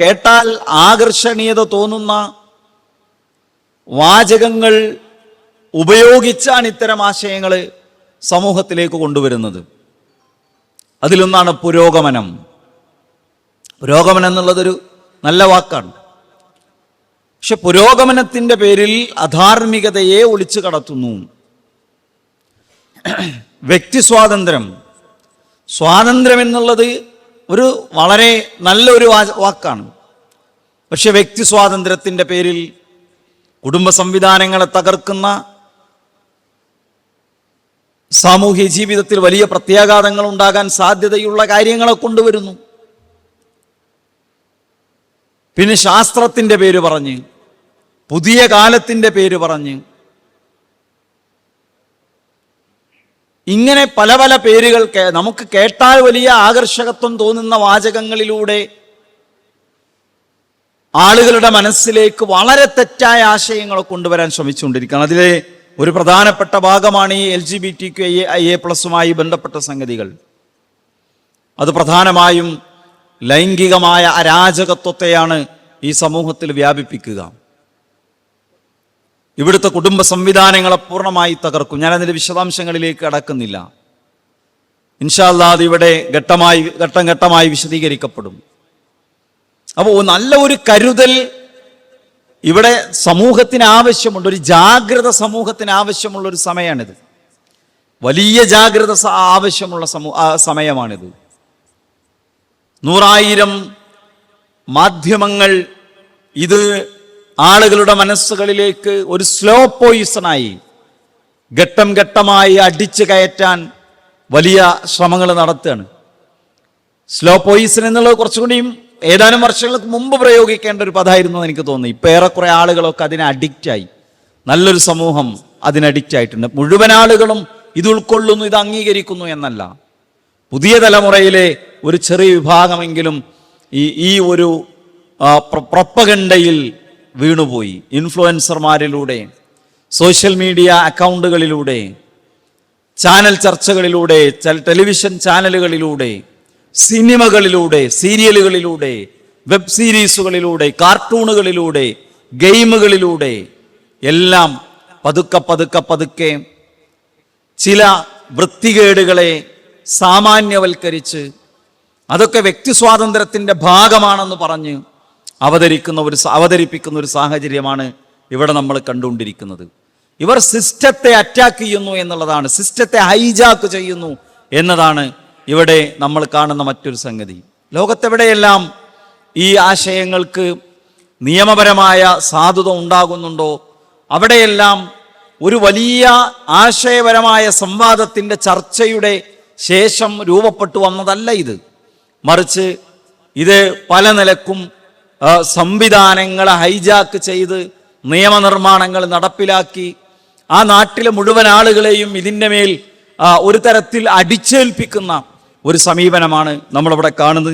കേട്ടാൽ ആകർഷണീയത തോന്നുന്ന വാചകങ്ങൾ ഉപയോഗിച്ചാണ് ഇത്തരം ആശയങ്ങൾ സമൂഹത്തിലേക്ക് കൊണ്ടുവരുന്നത്. അതിലൊന്നാണ് പുരോഗമനം. പുരോഗമനം എന്നുള്ളതൊരു നല്ല വാക്കാണ്. പക്ഷെ പുരോഗമനത്തിന്റെ പേരിൽ അധാർമികതയെ ഒളിച്ചു കടത്തുന്നു. വ്യക്തി സ്വാതന്ത്ര്യം. സ്വാതന്ത്ര്യം എന്നുള്ളത് ഒരു വളരെ നല്ലൊരു വാക്കാണ്. പക്ഷെ വ്യക്തി സ്വാതന്ത്ര്യത്തിന്റെ പേരിൽ കുടുംബ സംവിധാനങ്ങളെ തകർക്കുന്ന സാമൂഹ്യ ജീവിതത്തിൽ വലിയ പ്രത്യാഘാതങ്ങൾ ഉണ്ടാകാൻ സാധ്യതയുള്ള കാര്യങ്ങളെ കൊണ്ടുവരുന്നു. പിന്നെ ശാസ്ത്രത്തിന്റെ പേര് പറഞ്ഞ് പുതിയ കാലത്തിന്റെ പേര് പറഞ്ഞ് ഇങ്ങനെ പല പല പേരുകൾ നമുക്ക് കേട്ടാൽ വലിയ ആകർഷകത്വം തോന്നുന്ന വാചകങ്ങളിലൂടെ ആളുകളുടെ മനസ്സിലേക്ക് വളരെ തെറ്റായ ആശയങ്ങളൊക്കെ കൊണ്ടുവരാൻ ശ്രമിച്ചുകൊണ്ടിരിക്കുകയാണ്. അതിലെ ഒരു പ്രധാനപ്പെട്ട ഭാഗമാണ് ഈ L G B T Q I A പ്ലസുമായി ബന്ധപ്പെട്ട സംഗതികൾ. അത് പ്രധാനമായും ലൈംഗികമായ അരാജകത്വത്തെയാണ് ഈ സമൂഹത്തിൽ വ്യാപിപ്പിക്കുക. ഇവിടുത്തെ കുടുംബ സംവിധാനങ്ങളെ പൂർണമായി തകർക്കും. ഞാൻ അതിന്റെ വിശദാംശങ്ങളിലേക്ക് കടക്കുന്നില്ല. ഇൻഷാല്ലാ ഇവിടെ ഘട്ടമായി ഘട്ടം ഘട്ടമായി വിശദീകരിക്കപ്പെടും. അപ്പോൾ നല്ല ഒരു കരുതൽ ഇവിടെ സമൂഹത്തിന് ആവശ്യമുണ്ട്. ഒരു ജാഗ്രത സമൂഹത്തിന് ആവശ്യമുള്ള ഒരു സമയമാണിത്. വലിയ ജാഗ്രത ആവശ്യമുള്ള സമൂ സമയമാണിത്. നൂറായിരം മാധ്യമങ്ങൾ ഇത് ആളുകളുടെ മനസ്സുകളിലേക്ക് ഒരു സ്ലോ പോയിസണായി ഘട്ടം ഘട്ടമായി അടിച്ചു കയറ്റാൻ വലിയ ശ്രമങ്ങൾ നടത്തുകയാണ്. സ്ലോ പോയിസൺ എന്നുള്ളത് കുറച്ചുകൂടിയും ഏതാനും വർഷങ്ങൾക്ക് മുമ്പ് പ്രയോഗിക്കേണ്ട ഒരു പദമായിരുന്നു എനിക്ക് തോന്നുന്നു. ഇപ്പം ഏറെക്കുറെ ആളുകളൊക്കെ അതിന് അഡിക്റ്റായി നല്ലൊരു സമൂഹം അതിന് അഡിക്റ്റ് ആയിട്ടുണ്ട്. മുഴുവൻ ആളുകളും ഇത് ഉൾക്കൊള്ളുന്നു ഇത് അംഗീകരിക്കുന്നു എന്നല്ല. പുതിയ തലമുറയിലെ ഒരു ചെറിയ വിഭാഗമെങ്കിലും ഈ ഈ ഒരു പ്രൊപ്പഗണ്ടയിൽ വീണുപോയി. ഇൻഫ്ലുവൻസർമാരിലൂടെ സോഷ്യൽ മീഡിയ അക്കൗണ്ടുകളിലൂടെ ചാനൽ ചർച്ചകളിലൂടെ ടെലിവിഷൻ ചാനലുകളിലൂടെ സിനിമകളിലൂടെ സീരിയലുകളിലൂടെ വെബ് സീരീസുകളിലൂടെ കാർട്ടൂണുകളിലൂടെ ഗെയിമുകളിലൂടെ എല്ലാം പതുക്കെ പതുക്കെ പതുക്കെ ചില വൃത്തികേടുകളെ സാമാന്യവൽക്കരിച്ച് അതൊക്കെ വ്യക്തി സ്വാതന്ത്ര്യത്തിന്റെ ഭാഗമാണെന്ന് പറഞ്ഞ് അവതരിക്കുന്ന ഒരു അവതരിപ്പിക്കുന്ന ഒരു സാഹചര്യമാണ് ഇവിടെ നമ്മൾ കണ്ടുകൊണ്ടിരിക്കുന്നത്. ഇവർ സിസ്റ്റത്തെ അറ്റാക്ക് ചെയ്യുന്നു എന്നുള്ളതാണ്. സിസ്റ്റത്തെ ഹൈജാക്ക് ചെയ്യുന്നു എന്നതാണ് ഇവിടെ നമ്മൾ കാണുന്ന മറ്റൊരു സംഗതി. ലോകത്തെവിടെയെല്ലാം ഈ ആശയങ്ങൾക്ക് നിയമപരമായ സാധുത ഉണ്ടാകുന്നുണ്ടോ? അവിടെയെല്ലാം ഒരു വലിയ ആശയപരമായ സംവാദത്തിന്റെ ചർച്ചയുടെ ശേഷം രൂപപ്പെട്ടു വന്നതല്ല ഇത്. മറിച്ച് ഇത് പല നിലക്കും സംവിധാനങ്ങളെ ഹൈജാക്ക് ചെയ്ത് നിയമനിർമ്മാണങ്ങൾ നടപ്പിലാക്കി. ആ നാട്ടിലെ മുഴുവൻ ആളുകളെയും ഇതിന്റെ മേൽ ഒരു തരത്തിൽ അടിച്ചേൽപ്പിക്കുന്ന ഒരു സമീപനമാണ് നമ്മളിവിടെ കാണുന്നത്.